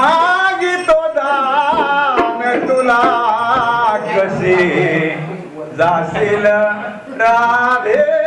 मागितो दान तुला कसे जाशील राधे?